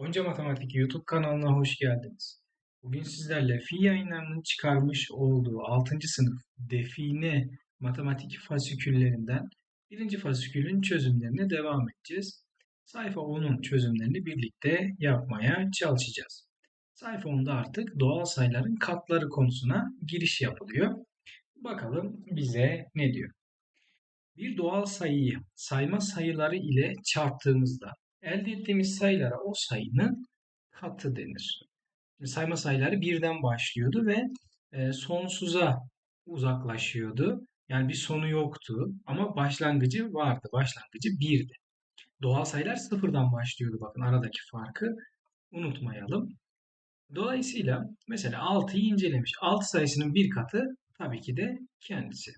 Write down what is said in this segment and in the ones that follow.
Onca Matematik YouTube kanalına hoş geldiniz. Bugün sizlerle Fi yayınlarının çıkarmış olduğu 6. sınıf define matematik fasiküllerinden birinci fasikülün çözümlerine devam edeceğiz. Sayfa 10'un çözümlerini birlikte yapmaya çalışacağız. Sayfa 10'da artık doğal sayıların katları konusuna giriş yapılıyor. Bakalım bize ne diyor? Bir doğal sayıyı sayma sayıları ile çarptığımızda elde ettiğimiz sayılara o sayının katı denir. Sayma sayıları birden başlıyordu ve e, sonsuza uzaklaşıyordu. Yani bir sonu yoktu ama başlangıcı vardı. Başlangıcı birdi. Doğal sayılar sıfırdan başlıyordu. Bakın aradaki farkı unutmayalım. Dolayısıyla mesela 6'yı incelemiş. 6 sayısının bir katı tabii ki de kendisi.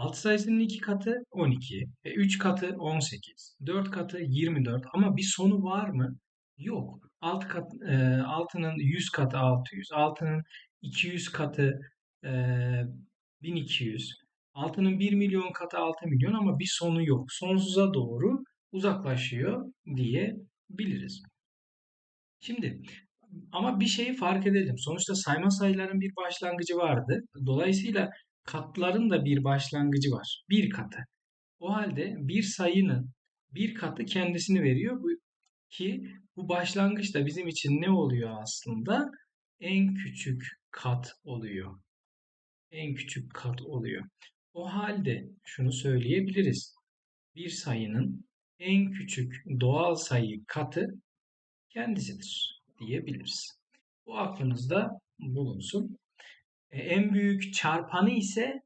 6 sayısının 2 katı 12, e 3 katı 18, 4 katı 24 ama bir sonu var mı? Yok. 6 kat, e, 6'nın 100 katı 600, 6'nın 200 katı e, 1200, 6'nın 1 milyon katı 6 milyon ama bir sonu yok. Sonsuza doğru uzaklaşıyor diyebiliriz. Şimdi ama bir şeyi fark edelim. Sonuçta sayma sayıların bir başlangıcı vardı. Dolayısıyla katların da bir başlangıcı var. Bir katı. O halde bir sayının bir katı kendisini veriyor ki bu başlangıç da bizim için ne oluyor aslında? En küçük kat oluyor. En küçük kat oluyor. O halde şunu söyleyebiliriz. Bir sayının en küçük doğal sayı katı kendisidir diyebiliriz. Bu aklınızda bulunsun. E, en büyük çarpanı ise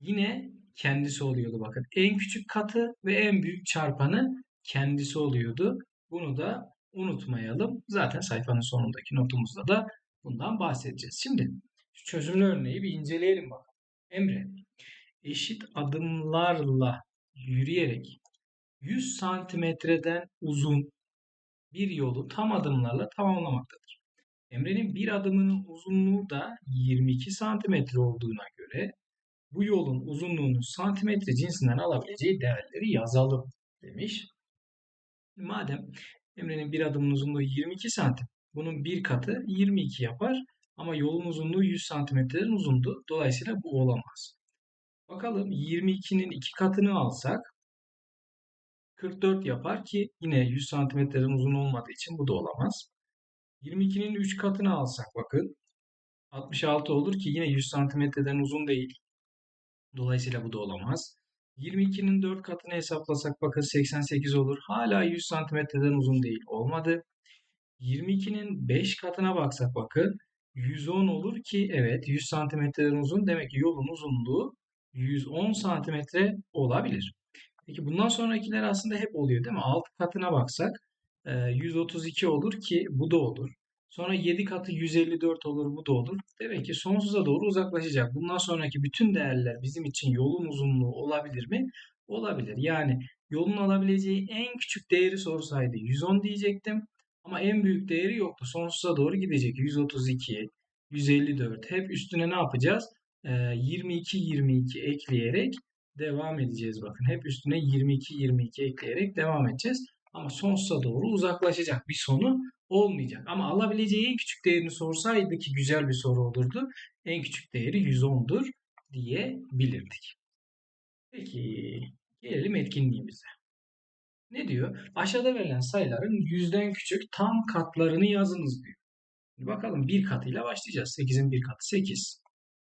yine kendisi oluyordu bakın. En küçük katı ve en büyük çarpanı kendisi oluyordu. Bunu da unutmayalım. Zaten sayfanın sonundaki notumuzda da bundan bahsedeceğiz. Şimdi şu çözümlü örneği bir inceleyelim bakalım. Emre eşit adımlarla yürüyerek 100 santimetreden uzun bir yolu tam adımlarla tamamlamaktadır. Emre'nin bir adımının uzunluğu da 22 santimetre olduğuna göre bu yolun uzunluğunu santimetre cinsinden alabileceği değerleri yazalım demiş. Madem Emre'nin bir adımın uzunluğu 22 santim, bunun bir katı 22 yapar ama yolun uzunluğu 100 santimetrenin uzundu. Dolayısıyla bu olamaz. Bakalım 22'nin iki katını alsak 44 yapar ki yine 100 santimetrenin uzun olmadığı için bu da olamaz. 22'nin 3 katını alsak bakın. 66 olur ki yine 100 santimetreden uzun değil. Dolayısıyla bu da olamaz. 22'nin 4 katını hesaplasak bakın 88 olur. Hala 100 santimetreden uzun değil. Olmadı. 22'nin 5 katına baksak bakın 110 olur ki evet 100 santimetreden uzun. Demek ki yolun uzunluğu 110 santimetre olabilir. Peki bundan sonrakiler aslında hep oluyor değil mi? 6 katına baksak 132 olur ki bu da olur. Sonra 7 katı 154 olur bu da olur. Demek ki sonsuza doğru uzaklaşacak. Bundan sonraki bütün değerler bizim için yolun uzunluğu olabilir mi? Olabilir. Yani yolun alabileceği en küçük değeri sorsaydı 110 diyecektim. Ama en büyük değeri yoktu. Sonsuza doğru gidecek. 132, 154. Hep üstüne ne yapacağız? 22, 22 ekleyerek devam edeceğiz. Bakın hep üstüne 22, 22 ekleyerek devam edeceğiz. Ama sonsuza doğru uzaklaşacak bir sonu olmayacak. Ama alabileceği en küçük değerini sorsaydı ki güzel bir soru olurdu. En küçük değeri 110'dur diyebilirdik. Peki gelelim etkinliğimize. Ne diyor? Aşağıda verilen sayıların yüzden küçük tam katlarını yazınız diyor. bakalım bir katıyla başlayacağız. 8'in bir katı 8.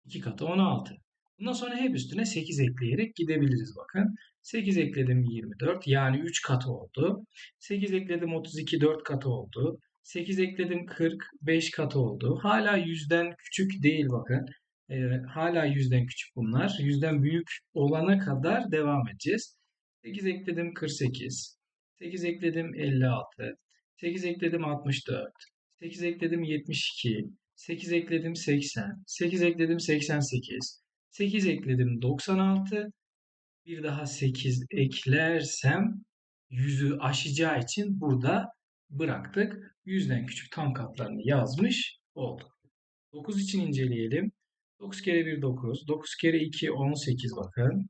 2 katı 16. Bundan sonra hep üstüne 8 ekleyerek gidebiliriz bakın. 8 ekledim 24 yani 3 katı oldu. 8 ekledim 32 4 katı oldu. 8 ekledim 40 5 katı oldu. Hala yüzden küçük değil bakın. E, hala yüzden küçük bunlar. Yüzden büyük olana kadar devam edeceğiz. 8 ekledim 48. 8 ekledim 56. 8 ekledim 64. 8 ekledim 72. 8 ekledim 80. 8 ekledim 88. 8 ekledim 96. Bir daha 8 eklersem 100'ü aşacağı için burada bıraktık. 100'den küçük tam katlarını yazmış olduk. 9 için inceleyelim. 9 kere 1 9. 9 kere 2 18 bakın.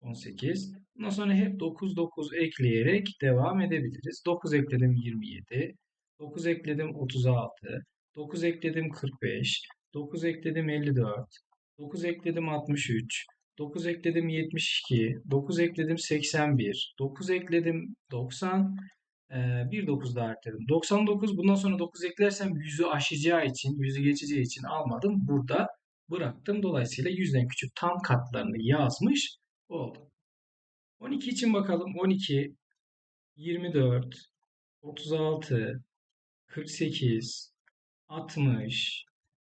18. Bundan sonra hep 9 9 ekleyerek devam edebiliriz. 9 ekledim 27. 9 ekledim 36. 9 ekledim 45. 9 ekledim 54. 9 ekledim 63. 9 ekledim 72. 9 ekledim 81. 9 ekledim 90. Ee, bir 9 daha ekledim. 99. Bundan sonra 9 eklersem 100'ü aşacağı için, 100'ü geçeceği için almadım. Burada bıraktım. Dolayısıyla 100'den küçük tam katlarını yazmış oldum. 12 için bakalım. 12, 24, 36, 48, 60,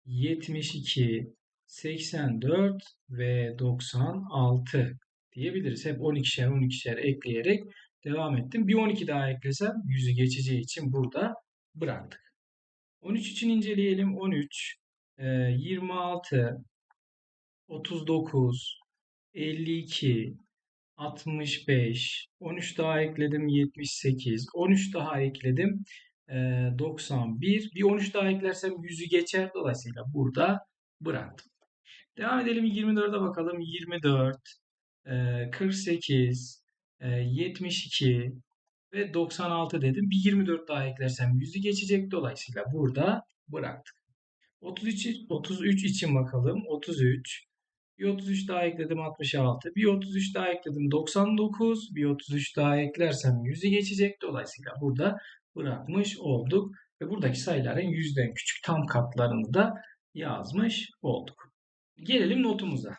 72, 84 ve 96 diyebiliriz. Hep 12'şer 12'şer ekleyerek devam ettim. Bir 12 daha eklesem 100'ü geçeceği için burada bıraktık. 13 için inceleyelim. 13, 26, 39, 52, 65, 13 daha ekledim 78, 13 daha ekledim 91, bir 13 daha eklersem 100'ü geçer. Dolayısıyla burada bıraktım. Devam edelim 24'e bakalım. 24, 48, 72 ve 96 dedim. Bir 24 daha eklersem 100'ü geçecek. Dolayısıyla burada bıraktık. 33, 33 için bakalım. 33, bir 33 daha ekledim 66. Bir 33 daha ekledim 99. Bir 33 daha eklersem 100'ü geçecek. Dolayısıyla burada bırakmış olduk. Ve buradaki sayıların yüzden küçük tam katlarını da yazmış olduk. Gelelim notumuza.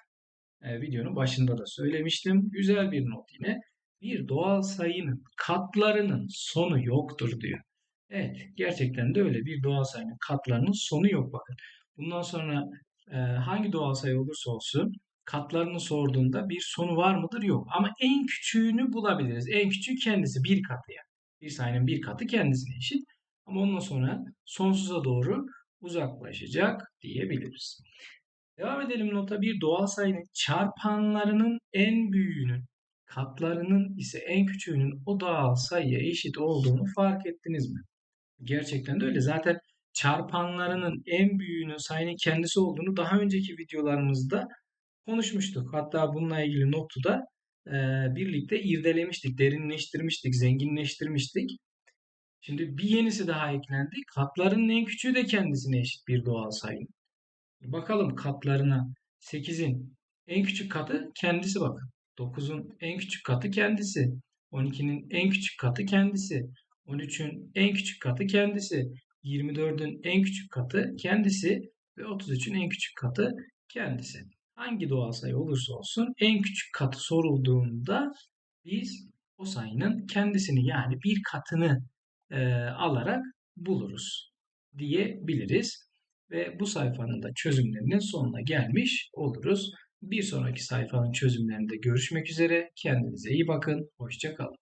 Ee, videonun başında da söylemiştim. Güzel bir not yine. Bir doğal sayının katlarının sonu yoktur diyor. Evet gerçekten de öyle bir doğal sayının katlarının sonu yok bakın. Bundan sonra e, hangi doğal sayı olursa olsun katlarını sorduğunda bir sonu var mıdır? Yok. Ama en küçüğünü bulabiliriz. En küçüğü kendisi bir katı yani. Bir sayının bir katı kendisine eşit. Ama ondan sonra sonsuza doğru uzaklaşacak diyebiliriz. Devam edelim nota bir doğal sayının çarpanlarının en büyüğünün katlarının ise en küçüğünün o doğal sayıya eşit olduğunu fark ettiniz mi? Gerçekten de öyle. Zaten çarpanlarının en büyüğünün sayının kendisi olduğunu daha önceki videolarımızda konuşmuştuk. Hatta bununla ilgili notu da e, birlikte irdelemiştik, derinleştirmiştik, zenginleştirmiştik. Şimdi bir yenisi daha eklendi. Katlarının en küçüğü de kendisine eşit bir doğal sayı. Bakalım katlarına. 8'in en küçük katı kendisi bakın. 9'un en küçük katı kendisi. 12'nin en küçük katı kendisi. 13'ün en küçük katı kendisi. 24'ün en küçük katı kendisi ve 33'ün en küçük katı kendisi. Hangi doğal sayı olursa olsun en küçük katı sorulduğunda biz o sayının kendisini yani bir katını e, alarak buluruz diyebiliriz. Ve bu sayfanın da çözümlerinin sonuna gelmiş oluruz. Bir sonraki sayfanın çözümlerinde görüşmek üzere. Kendinize iyi bakın. Hoşçakalın.